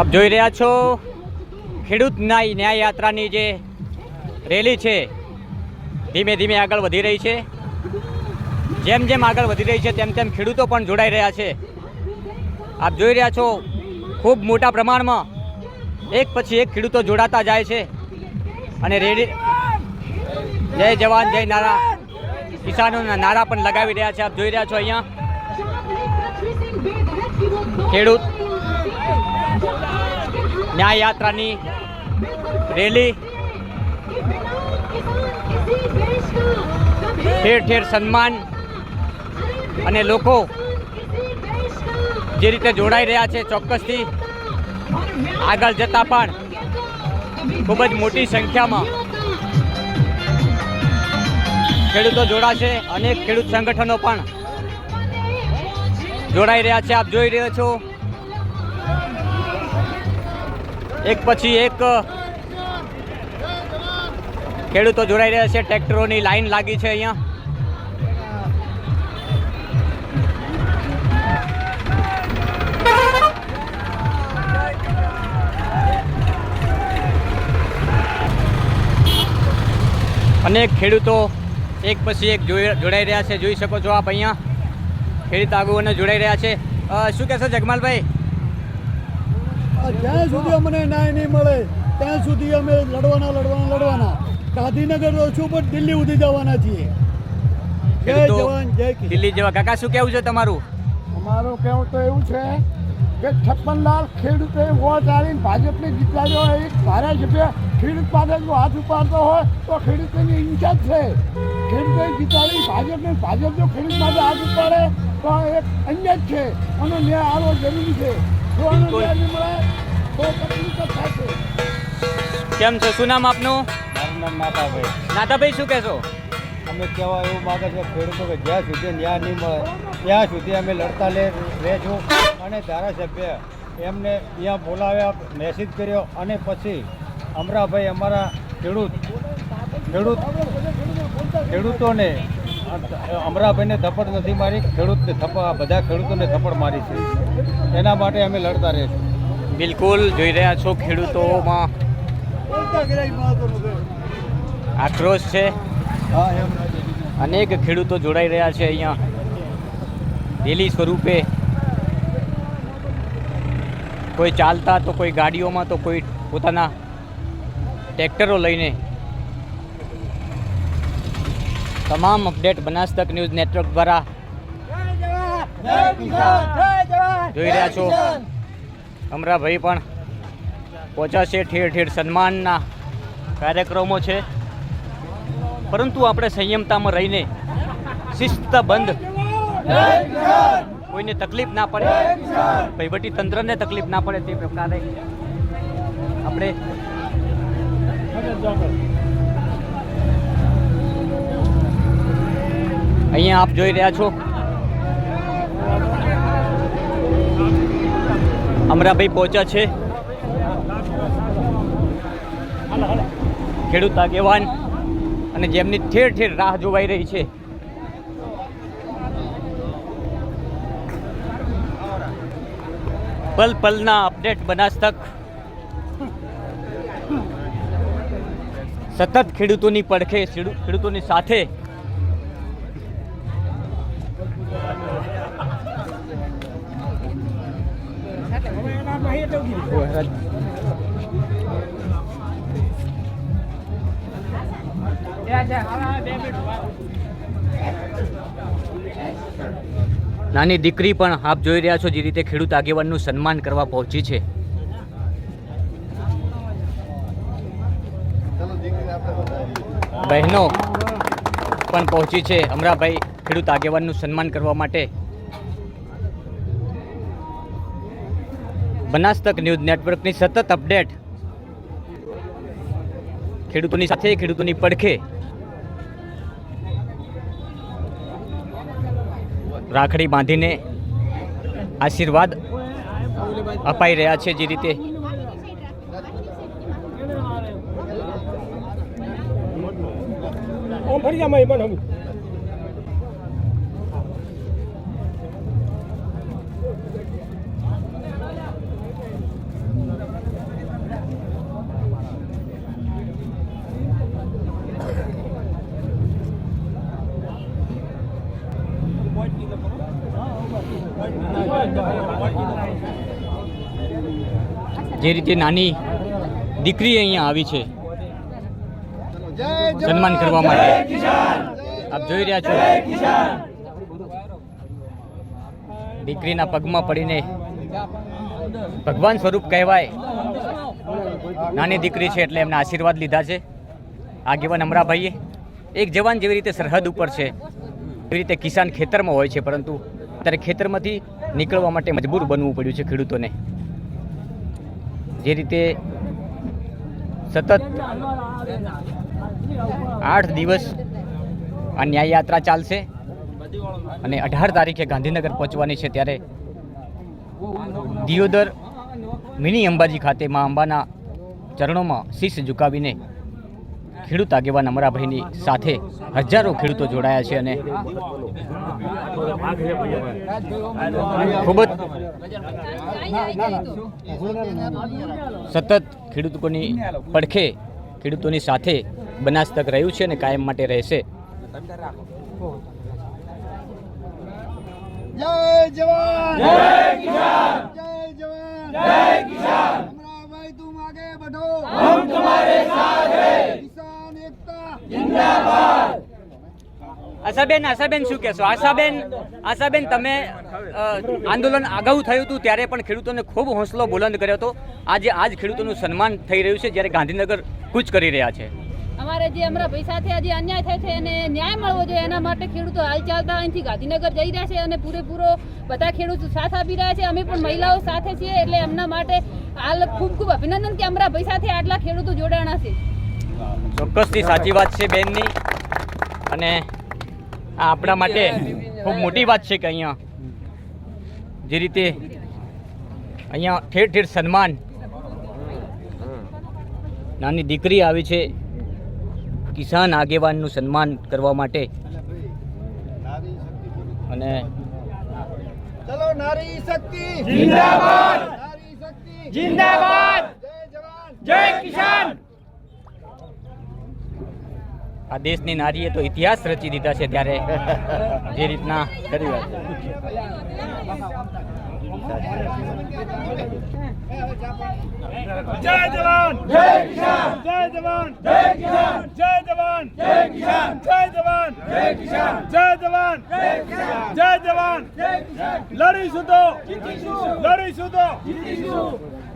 આપ જોઈ રહ્યા છો ખેડૂત ન્યાય ન્યાય યાત્રાની જે રેલી છે, ધીમે ધીમે આગળ વધી રહી છે. જેમ જેમ આગળ વધી રહી છે, તેમ તેમ ખેડૂતો પણ જોડાઈ રહ્યા છે. આપ જોઈ રહ્યા છો, ખૂબ મોટા પ્રમાણમાં એક પછી એક ખેડૂતો જોડાતા જાય છે. અને રેલી જય જવાન, જય નારા. કિસાનોના નારા પણ લગાવી રહ્યા છે. આપ જોઈ રહ્યા છો અહીંયા. ખેડૂત ન્યાય યાત્રાની રેલી. ઠેર ઠેર સન્માન અને લોકો જે રીતે જોડાઈ રહ્યા છે ચોક્કસથી આગળ જતા પણ ખૂબ જ મોટી સંખ્યામાં ખેડૂતો જોડાશે. અનેક ખેડૂત સંગઠનો પણ જોડાઈ રહ્યા છે. આપ જોઈ રહ્યા છો એક પછી એક ખેડૂતો જોડાઈ રહ્યા છે, ટ્રેક્ટરોની લાઈન લાગી છે અહીંયા. અનેક ખેડૂતો એક પછી એક જોડાઈ રહ્યા છે. જોઈ શકો છો આપ અહીંયા. ખેડૂત આગુઓને જોડાઈ રહ્યા છે. શું કહેશો જગમાલભાઈ? જ્યાં સુધી અમને ન્યાય નહીં મળે ત્યાં સુધી અમે લડવાના લડવાના લડવાના. ગાંધીનગર છું પણ દિલ્હી સુધી જવાના છીએ. જય જવાન જય દિલ્હી જવા કાકા શું કેવું છે તમારું? અમારું કહેવું તો એવું છે કે છપ્પનલાલ ખેડૂતે વોટ આવીને ભાજપને જીતાડ્યો હોય એક ધારાસભ્ય ખેડૂત પાસે જો હાથ ઉપાડતો હોય તો ખેડૂતોની ઇન્ચાર્જ છે. ખેડૂતોએ જીતાડી ભાજપને ભાજપ જો ખેડૂત પાસે હાથ ઉપાડે તો એક અન્ય જ છે. અને ન્યાય આવવો જરૂરી છે. જો ન્યાય નહીં મળે કેમ છો? શું નામ આપનું? મારું નામ નાતાભાઈ નાતાભાઈ શું કહેશો? અમે કહેવા એવું માગે છે ખેડૂતો કે જ્યાં સુધી ન્યાય નહીં મળે ત્યાં સુધી અમે લડતા લે રહેશું અને ધારાસભ્ય એમને ત્યાં બોલાવ્યા મેસેજ કર્યો અને પછી અમરાભાઈ અમારા ખેડૂત ખેડૂત ખેડૂતોને અમરાભાઈને થપ્પડ નથી મારી ખેડૂતને થપ્પડ બધા ખેડૂતોને થપ્પડ મારી છે. એના માટે અમે લડતા રહીશું. બિલકુલ જોઈ રહ્યા છો ખેડૂતોમાં આક્રોશ છે. અનેક ખેડૂતો જોડાઈ રહ્યા છે અહીંયા. રેલી સ્વરૂપે કોઈ ચાલતા તો કોઈ ગાડીઓમાં તો કોઈ પોતાના ટ્રેક્ટરો લઈને. તમામ અપડેટ બનાસતક ન્યૂઝ નેટવર્ક દ્વારા જોઈ રહ્યા છો. અમરાભાઈ પણ પહોંચાશે ઠેર ઠેર સન્માનના કાર્યક્રમો છે. પરંતુ આપણે સંયમતામાં રહીને શિસ્તબંધ કોઈને તકલીફ ના પડે. વહીવટી તંત્રને તકલીફ ના પડે તે પ્રકારે આપણે અહીંયા આપ જોઈ રહ્યા છો. અમરાભાઈ પહોંચ્યા છે. ખેડૂત આગેવાન અને જેમની ઠેર ઠેર રાહ જોવાઈ રહી છે. પલ પલના અપડેટ બનાસ તક સતત ખેડૂતોની પડખે ખેડૂતોની સાથે નાની દીકરી પણ આપ જોઈ રહ્યા છો જે રીતે ખેડૂત આગેવાનનું સન્માન કરવા પહોંચી છે. બહેનો પણ પહોંચી છે. અમરાભાઈ ખેડૂત આગેવાનનું સન્માન કરવા માટે બનાસતક ન્યૂઝ નેટવર્કની સતત અપડેટ. ખેડૂતોની સાથે, ખેડૂતોની પડખે. રાખડી બાંધીને આશીર્વાદ અપાઈ રહ્યા છે જે રીતે ફરી જામાં એ હમ જે રીતે નાની દીકરી અહીંયા આવી છે, સન્માન કરવા માટે. આપ જોઈ રહ્યા છો. દીકરીના પગમાં પડીને ભગવાન સ્વરૂપ કહેવાય. નાની દીકરી છે એટલે એમના આશીર્વાદ લીધા છે. આગેવાન અમરાભાઈએ એક જવાન જેવી રીતે સરહદ ઉપર છે. એવી રીતે કિસાન ખેતરમાં હોય છે, પરંતુ અત્યારે ખેતરમાંથી નીકળવા માટે મજબૂર બનવું પડ્યું છે ખેડૂતોને. જે રીતે સતત આઠ દિવસ આ ન્યાયયાત્રા ચાલશે અને અઢાર તારીખે ગાંધીનગર પહોંચવાની છે ત્યારે દિયોદર મિની અંબાજી ખાતે મા અંબાના ચરણોમાં શીશ ઝુકાવીને ખેડૂત આગેવાન અમરાભાઈની સાથે હજારો ખેડૂતો જોડાયા છે અને ખૂબ જ સતત ખેડૂતોની પડખે ખેડૂતોની સાથે બનાસ તક રહ્યું છે અને કાયમ માટે રહેશે જય જવાન જય કિસાન જય જવાન જય કિસાન અમરાભાઈ તુમ આગે बढ़ो हम तुम्हारे साथ हैं આશાબેન આશાબેન શું કહેશો? આશાબેન આશાબેન તમે આંદોલન અગાઉ થયું હતું ત્યારે પણ ખેડૂતોને ખૂબ હોંસલો બુલંદ કર્યો હતો. આજે આજ ખેડૂતોનું સન્માન થઈ રહ્યું છે જ્યારે ગાંધીનગર કૂચ કરી રહ્યા છે. અમારે જે અમારા પૈસાથી આજે અન્યાય થાય છે અને ન્યાય મળવો જોઈએ એના માટે ખેડૂતો હાલ ચાલતા અહીંથી ગાંધીનગર જઈ રહ્યા છે અને પૂરેપૂરો બધા ખેડૂતો સાથ આપી રહ્યા છે. અમે પણ મહિલાઓ સાથે છીએ એટલે એમના માટે હાલ ખૂબ ખૂબ અભિનંદન કે અમારા પૈસાથી આટલા ખેડૂતો જોડાણા છે. ચોક્કસથી સાચી વાત છે બેનની. અને આપણા માટે ખૂબ મોટી વાત છે કે અહીંયા જે રીતે અહીંયા ઠેર ઠેર સન્માન નાની દીકરી આવી છે કિસાન આગેવાનનું સન્માન કરવા માટે. અને ચલો નારી શક્તિ! જિંદાબાદ! નારી શક્તિ! જિંદાબાદ! જય જવાન! જય કિસાન! આ દેશની નારીએ તો ઇતિહાસ રચી દીધા છે ત્યારે. જે રીતના કરી વાત જય જવાન! જય કિસાન! જય જવાન! જય કિસાન! જય જવાન! જય કિસાન! જય જવાન! જય કિસાન! જય જવાન! જય કિસાન! જય જવાન! જય કિસાન! લડીશું તો! લડીશું તો! જીતીશું